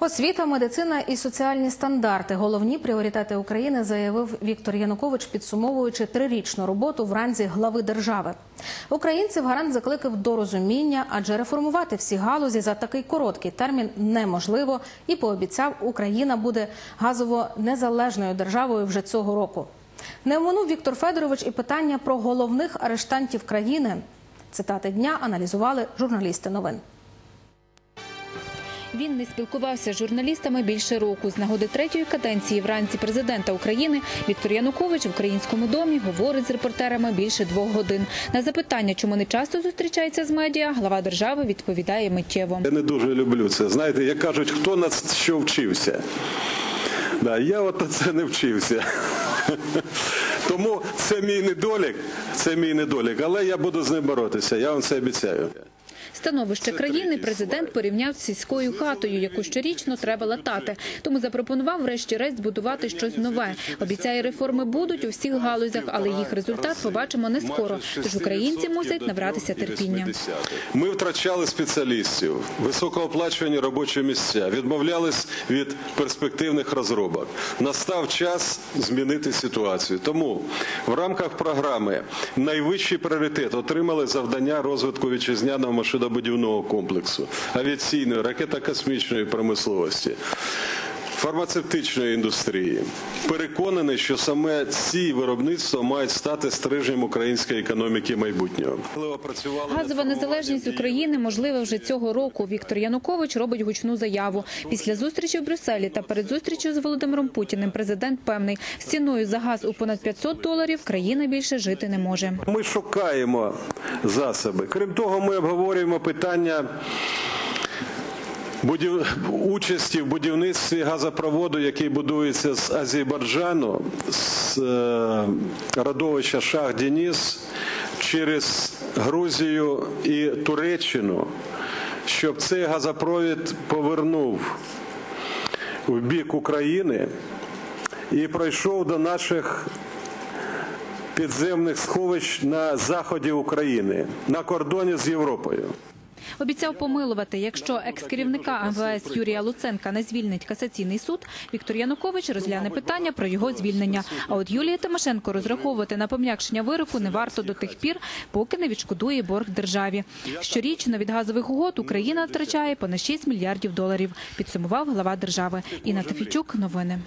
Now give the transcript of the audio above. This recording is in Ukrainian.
Освіта, медицина і соціальні стандарти головні пріоритети України, заявив Віктор Янукович, підсумовуючи трирічну роботу в ранзі глави держави. Українців гарант закликав до розуміння, адже реформувати всі галузі за такий короткий термін неможливо, і пообіцяв, Україна буде газово незалежною державою вже цього року. Не оминув Віктор Федорович і питання про головних арештантів країни. Цитати дня аналізували журналісти новин. Він не спілкувався з журналістами більше року. З нагоди третьої каденції вранці президента України Віктор Янукович в українському домі говорить з репортерами більше двох годин. На запитання, чому не часто зустрічається з медіа, глава держави відповідає миттєво. Я не дуже люблю це. Знаєте, як кажуть, хто на що вчився. Да, я от це не вчився. Тому це мій недолік, це мій недолік, але я буду з ним боротися, я вам це обіцяю. Становище країни президент порівняв з сільською хатою, яку щорічно треба латати. Тому запропонував врешті-решт збудувати щось нове. Обіцяє, реформи будуть у всіх галузях, але їх результат побачимо не скоро. Тож українці мусять набратися терпіння. Ми втрачали спеціалістів, високооплачувані робочі місця, відмовлялись від перспективних розробок. Настав час змінити ситуацію. Тому в рамках програми найвищий пріоритет отримали завдання розвитку вітчизняного машинобудівного комплексу, авіаційної, ракетно-космічної промисловості. Фармацевтичної індустрії переконаний, що саме ці виробництва мають стати стрижнем української економіки майбутнього. Газова незалежність України можлива вже цього року. Віктор Янукович робить гучну заяву. Після зустрічі в Брюсселі та перед зустрічю з Володимиром Путіним президент певний, з ціною за газ у понад 500 доларів країна більше жити не може. Ми шукаємо засоби. Крім того, ми обговорюємо питання будів... участі в будівництві газопроводу, який будується з Азербайджану, з е... родовища Шах Деніс через Грузію і Туреччину, щоб цей газопровід повернув в бік України і пройшов до наших підземних сховищ на заході України на кордоні з Європою. Обіцяв помилувати, якщо екс-керівника МВС Юрія Луценка не звільнить касаційний суд, Віктор Янукович розгляне питання про його звільнення. А от Юлія Тимошенко розраховувати на пом'якшення вироку не варто до тих пір, поки не відшкодує борг державі. Щорічно від газових угод Україна втрачає понад 6 мільярдів доларів. Підсумував глава держави. Інна Тафійчук. Новини.